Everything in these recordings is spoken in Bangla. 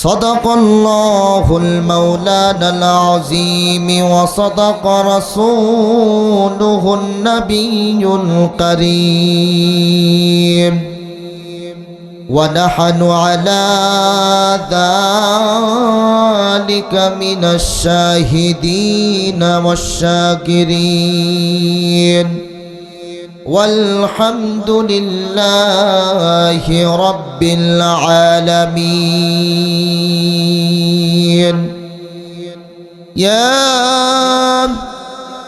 صدق الله المولانا العظيم وصدق رسوله النبي الكريم. ونحن على ذلك من الشاهدين والشاكرين. والحمد لله رب العالمين. يا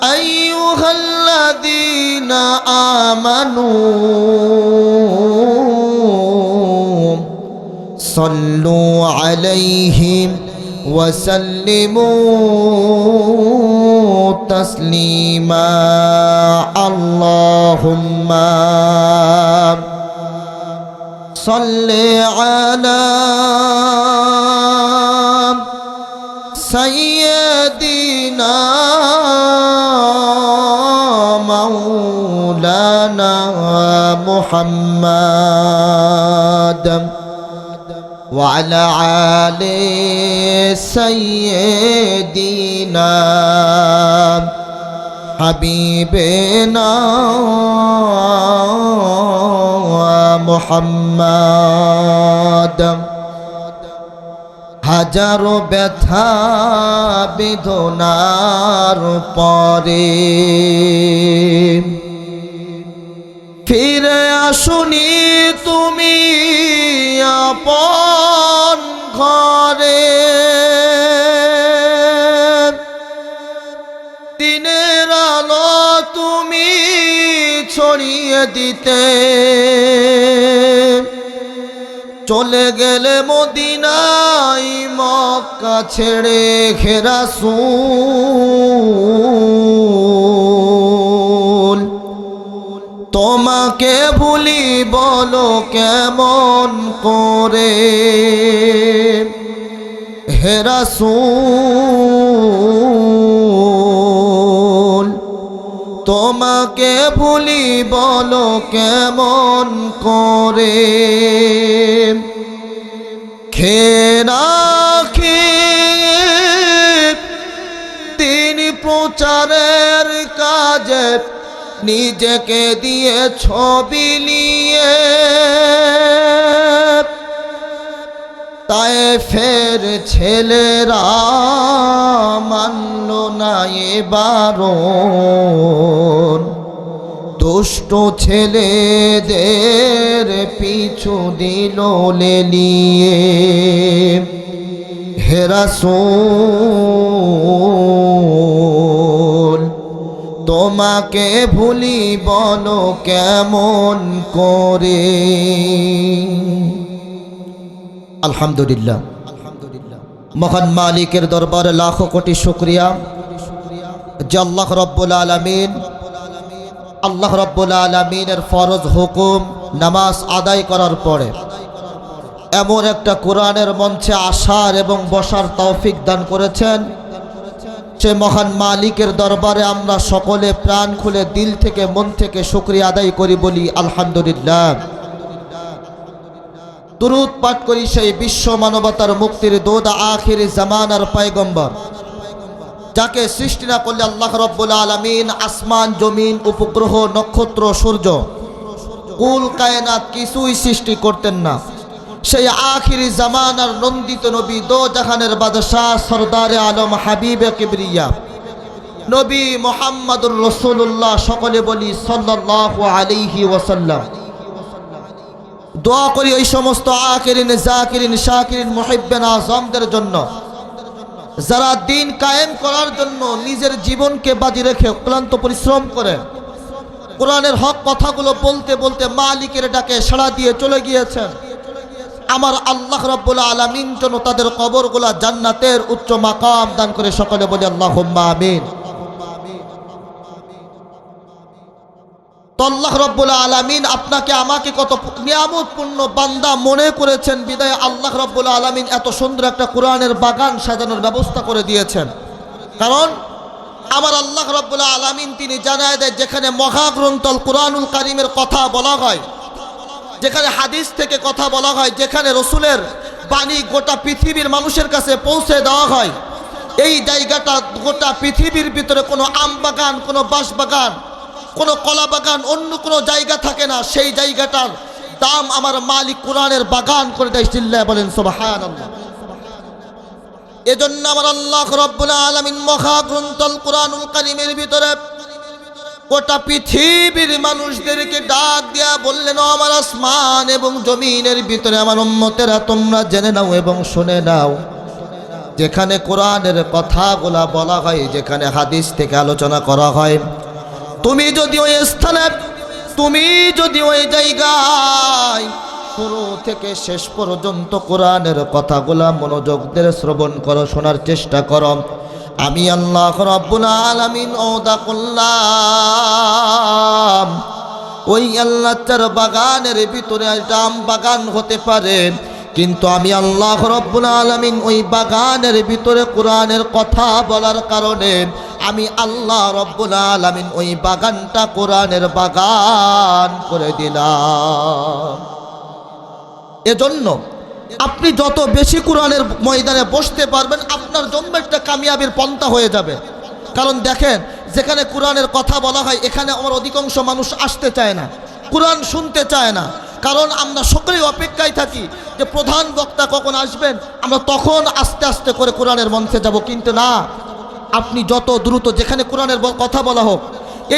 أيها الذين آمنوا صلوا عليهم وسلموا تسليما. اللهم صل على سيدنا مولانا محمد. وعلى آل سيدنا حبيبنا محمد হাজারো ব্যথা বেদনার পরে ফিরে আসুনি তুমি আপন ঘরে। দিনের আলো তুমি ছড়িয়ে দিতে। চলে গেলে মদিনাই মক্কা ছেড়ে ঘেরা তোমাকে ভুলি বলো কেমন করে? হেরা সুল তোমাকে ভুলি বলো কেমন করে? নিজেকে দিয়ে ছবি নিয়ে তাই ফের ছেলেরা মানল না এবারও। দুষ্ট ছেলেদের পিছু দিল লেলিয়ে। হেরাসোল তোমাকে ভুলি বলো কেমন করে? আলহামদুলিল্লাহ। মহান মালিকের দরবারে লাখো কোটি শুক্রিয়া। যে আল্লাহ রব্বুল আলমিন, আল্লাহ রব্বুল আলমিনের ফরজ হুকুম নামাজ আদায় করার পরে এমন একটা কোরআনের মঞ্চে আসার এবং বসার তৌফিক দান করেছেন। সে মহান মালিকের দরবারে আমরা সকলে প্রাণ খুলে দিল থেকে মন থেকে শুক্রিয়া আদায় করি বলি, আলহামদুলিল্লাহ। দুরুদ পাঠ করি সেই বিশ্ব মানবতার মুক্তির দোদ আখির জামানার পায়গম্বর। যাকে সৃষ্টি না করলে আল্লাহ রব্বুল আলমিন আসমান, জমিন, উপগ্রহ, নক্ষত্র, সূর্য, কুল, কায়নাত কিছুই সৃষ্টি করতেন না। সেই আখিরি জামানার নন্দিত নবী দো জাহানের বাদশাহ সরদারে আলম হাবিবে কিবরিয়া। নবী মোহাম্মদুর রসুল্লাহ সকলে বলি সাল্লাহ আলিহি ওসাল্লাম দোয়া করি ওই সমস্ত আকিরিন জাকিরিন, শাকিরিন মহিবেন আজমদের জন্য। যারা দিন কায়েম করার জন্য নিজের জীবনকে বাজি রেখে ক্লান্ত পরিশ্রম করেন কোরআনের হক কথাগুলো বলতে বলতে মালিকের ডাকে সাড়া দিয়ে চলে গিয়েছেন। আমার আল্লাহ রব্বুল আলমিন যেন তাদের কবরগুলা জান্নাতের উচ্চ মাকাম দান করে সকলে বলে আল্লাহ আমিন। আল্লাহ রব্বুল আলমিন আপনাকে আমাকে কত নিয়ামতপূর্ণ বান্দা মনে করেছেন, বিদায় আল্লাহ রব্বুল আলমিন এত সুন্দর একটা কোরআনের বাগান সাজানোর ব্যবস্থা করে দিয়েছেন। কারণ আমার আল্লাহ রব্বুল আলমিন তিনি জানায় দেয়, যেখানে মহাগ্রন্থল কোরআনুল কারিমের কথা বলা হয় যেখানে হাদিস থেকে কথা বলা হয়, যেখানে রসুলের বাণী গোটা পৃথিবীর মানুষের কাছে পৌঁছে দেওয়া হয়, এই জায়গাটা গোটা পৃথিবীর ভিতরে কোনো আম বাগান, কোনো বাঁশ বাগান, কোনো কলা বাগান, অন্য কোনো জায়গা থাকে না। সেই জায়গাটার দাম আমার মালিক কোরআনের বাগান করে দেয় চিল্লায় বলেন সোবাহান এজন্য আমার আল্লাহ রব্বুল আলমিন মহাগ্রন্থল কোরআনুল কারিমের ভিতরে গোটা পৃথিবীর মানুষদেরকে ডাক বললেন আমার আসমান এবং জমিনের ভিতরে আমার উম্মতেরা, তোমরা জেনে নাও এবং শুনে নাও। যেখানে কোরআনের কথাগুলা বলা হয়, যেখানে হাদিস থেকে আলোচনা করা হয়, তুমি যদি ওই স্থানে, তুমি যদি ওই জায়গায় শুরু থেকে শেষ পর্যন্ত কোরআনের কথাগুলা মনোযোগ দিয়ে শ্রবণ করো, শোনার চেষ্টা করো। আমি আল্লাহ রব্বুল আলামিন ওদা করলাম। ওই আল্লাহ চার বাগানের ভিতরে জাম বাগান হতে পারে। কিন্তু আমি আল্লাহ রব্বুল আলমিন ওই বাগানের ভিতরে কোরআনের কথা বলার কারণে আমি আল্লাহ রব্বুল আলমিন ওই বাগানটা কোরআনের বাগান করে দিলাম। এজন্য আপনি যত বেশি কোরআনের ময়দানে বসতে পারবেন, আপনার জন্য একটা কামিয়াবির পন্থা হয়ে যাবে। কারণ দেখেন যেখানে কোরআনের কথা বলা হয়, এখানে আমার অধিকাংশ মানুষ আসতে চায় না, কোরআন শুনতে চায় না। কারণ আমরা সকলেই অপেক্ষায় থাকি যে প্রধান বক্তা কখন আসবেন, আমরা তখন আস্তে আস্তে করে কোরআনের মঞ্চে যাব। কিন্তু না, আপনি যত দ্রুত যেখানে কোরআনের কথা বলা হোক,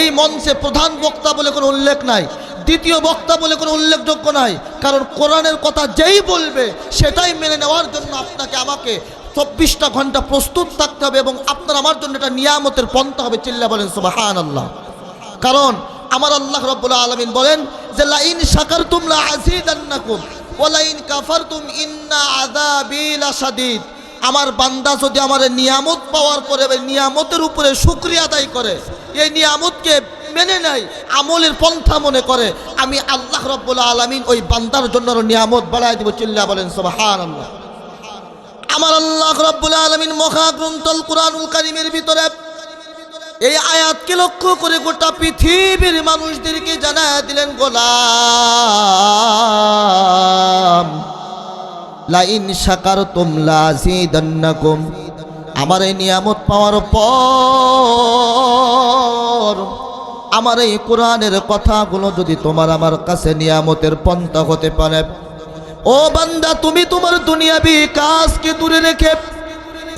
এই মঞ্চে প্রধান বক্তা বলে কোনো উল্লেখ নাই, দ্বিতীয় বক্তা বলে কোনো উল্লেখযোগ্য নাই। কারণ কোরআনের কথা যেই বলবে, সেটাই মেনে নেওয়ার জন্য আপনাকে, আমাকে চব্বিশটা ঘণ্টা প্রস্তুত থাকতে হবে এবং আপনার আমার জন্য এটা নিয়ামতের পন্থা হবে চিল্লা বলেন সুবাহান আল্লাহ কারণ আমার আল্লাহ রব্বুল আলমিন বলেন যে, লাইন শাকার তুমলা আজিদান্নাকুম ওলাইন কাফারতুম ইন্না আযাবি লাশাদীদ। আমার বান্দা যদি আমার নিয়ামত পাওয়ার পরে নিয়ামতের উপরে শুক্রিয়া আদায় করে, এই নিয়ামতকে মেনে নেয়, আমলের পন্থা মনে করে, আমি আল্লাহ রব্বুল আলমিন ওই বান্দার জন্য নিয়ামত বাড়ায় দিব চিল্লা বলেন সুবহান আল্লাহ আমার আল্লাহ রব্বুল আলমিন মহাগ্রন্থল কোরআনুল কারিমের ভিতরে এই আয়াতকে লক্ষ্য করে গোটা পৃথিবীর মানুষদেরকে জানা দিলেন, গোলাম, লাইন সাকার তোমলা জিদান্নাকুম আমার এই নিয়ামত পাওয়ার পর আমার এই কোরআনের কথাগুলো যদি তোমার আমার কাছে নিয়ামতের পন্থা হতে পারে ও বান্দা, তুমি তোমার দুনিয়াবি কাজকে দূরে রেখে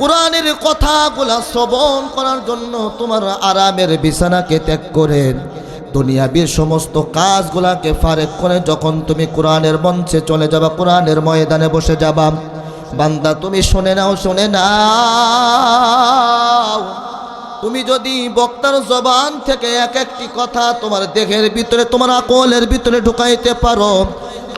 কোরআনের কথাগুলা শ্রবণ করার জন্য তোমার আরামের বিছানাকে ত্যাগ করে দুনিয়াবির সমস্ত কাজগুলাকে ফারেক করে যখন তুমি কোরআনের মঞ্চে চলে যাবা, কোরআনের ময়দানে বসে যাবা। বান্দা, তুমি শুনে নাও শুনে নাও। তুমি যদি বক্তার জবান থেকে এক একটি কথা তোমার দেহের ভিতরে, তোমার আকলের ভিতরে ঢুকাইতে পারো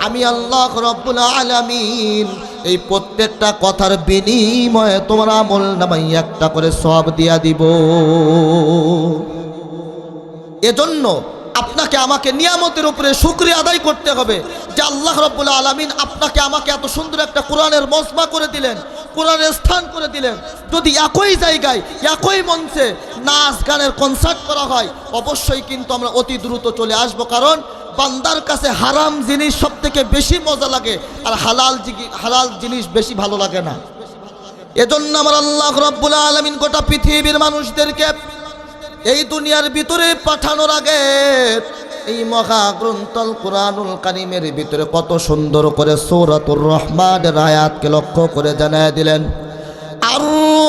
আমি আল্লাহ রব্বুল আলামিন, এই প্রত্যেকটা কথার বিনিময়ে তোমার আমল নামাই একটা করে সব দিয়া দিব। এজন্য আপনাকে আমাকে নিয়ামতের উপরে শুক্রিয়া আদায় করতে হবে যে আল্লাহ রব্বুল আলমিন আপনাকে আমাকে এত সুন্দর একটা কোরআনের মজমা করে দিলেন, কোরআনের স্থান করে দিলেন। যদি একই জায়গায়, একই মঞ্চে নাচ গানের কনসার্ট করা হয়, অবশ্যই কিন্তু আমরা অতি দ্রুত চলে আসব। কারণ বান্দার কাছে হারাম জিনিস সব থেকে বেশি মজা লাগে আর হালাল হালাল জিনিস বেশি ভালো লাগে না। এজন্য আমার আল্লাহ রব্বুল আলমিন গোটা পৃথিবীর মানুষদেরকে এই দুনিয়ার ভিতরে পাঠানোর আগে এই মহাগ্রন্থল কোরআনুল কারিমের ভিতরে কত সুন্দর করে সৌরাতুর রহমানের আয়াতকে লক্ষ্য করে জানায় দিলেন আর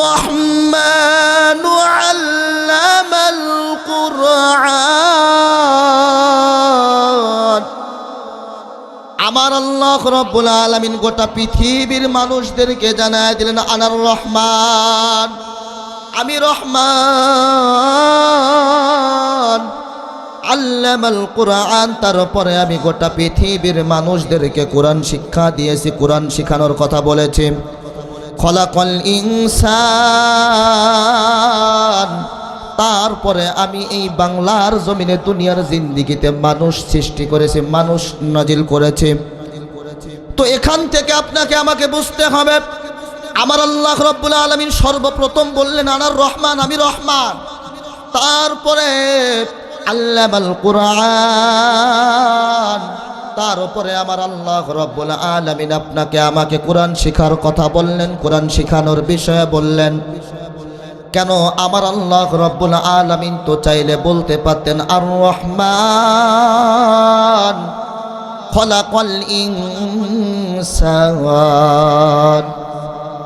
রহমান কুরআন। আমার আল্লাহ রব্বুল আলামিন গোটা পৃথিবীর মানুষদেরকে জানায় দিলেন আনার রহমান, আমি রহমান। আল্লামাল কোরআন তারপরে আমি গোটা পৃথিবীর মানুষদেরকে কোরআন শিক্ষা দিয়েছি, কোরআন শিখানোর কথা বলেছি। খলাকল ইনসান তারপরে আমি এই বাংলার জমিনে দুনিয়ার জিন্দিগিতে মানুষ সৃষ্টি করেছি, মানুষ নাজিল করেছে। তো এখান থেকে আপনাকে আমাকে বুঝতে হবে, আমার আল্লাহ রব্বুল আলমিন সর্বপ্রথম বললেন আনার রহমান, আমি রহমান। তারপরে আল্লাহ কোরআন। তার উপরে আমার আল্লাহ রব্বুল আলমিন আপনাকে আমাকে কোরআন শিখার কথা বললেন, কোরআন শিখানোর বিষয়ে বললেন। কেন আমার আল্লাহ রব্বুল আলমিন তো চাইলে বলতে পারতেন আর রহমান খলাকল ইনসান।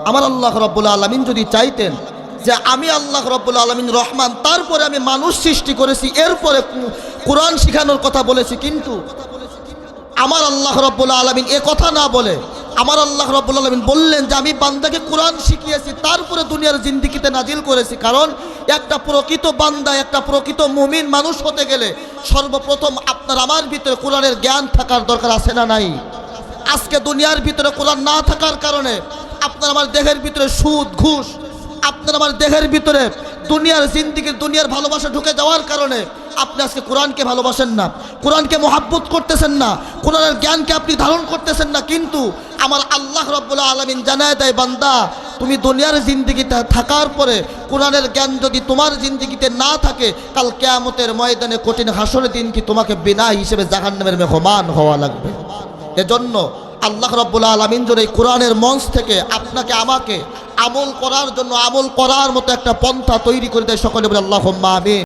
আমার আল্লাহ রব্বুল আলমিন যদি চাইতেন যে আমি আল্লাহ রব্বুল আলমিন রহমান, তারপরে আমি মানুষ সৃষ্টি করেছি, এরপরে কোরআন শিখানোর কথা বলেছি, কিন্তু আমার আল্লাহ রব্বুল আলমিন এ কথা না বলে আমার আল্লাহ রব্বুল আলমিন বললেন যে আমি বান্দাকে কোরআন শিখিয়েছি, তারপরে দুনিয়ার জিন্দিগিতে নাজিল করেছি। কারণ একটা প্রকৃত বান্দা, একটা প্রকৃত মুমিন মানুষ হতে গেলে সর্বপ্রথম আপনার আমার ভিতরে কোরআনের জ্ঞান থাকার দরকার আছে না নাই? আজকে দুনিয়ার ভিতরে কোরআন না থাকার কারণে আপনার আমার দেহের ভিতরে সুদ, ঘুষ, আপনার আমার দেহের ভিতরে দুনিয়ার জিন্দিগির, দুনিয়ার ভালোবাসা ঢুকে যাওয়ার কারণে আপনি আজকে কোরআনকে ভালোবাসেন না, কোরআনকে মহাব্বত করতেছেন না, কোরআনের জ্ঞানকে আপনি ধারণ করতেছেন না, কিন্তু আমার আল্লাহ রব্বুল্লাহ আলমিন জানায় দেয়, বান্দা, তুমি দুনিয়ার জিন্দিগিতে থাকার পরে কোরআনের জ্ঞান যদি তোমার জিন্দিগিতে না থাকে, কাল কেয়ামতের ময়দানে কঠিন হাসরের দিন কি তোমাকে বিনা হিসেবে জাহান্নামের মেহমান হওয়া লাগবে? এজন্য আল্লাহ রব্বুল আলমিন যদি এই কোরআনের মঞ্চ থেকে আপনাকে, আমাকে আমল করার জন্য আমল করার মতো একটা পন্থা তৈরি করে দেয়, সকলে বলে আল্লাহ আমিন।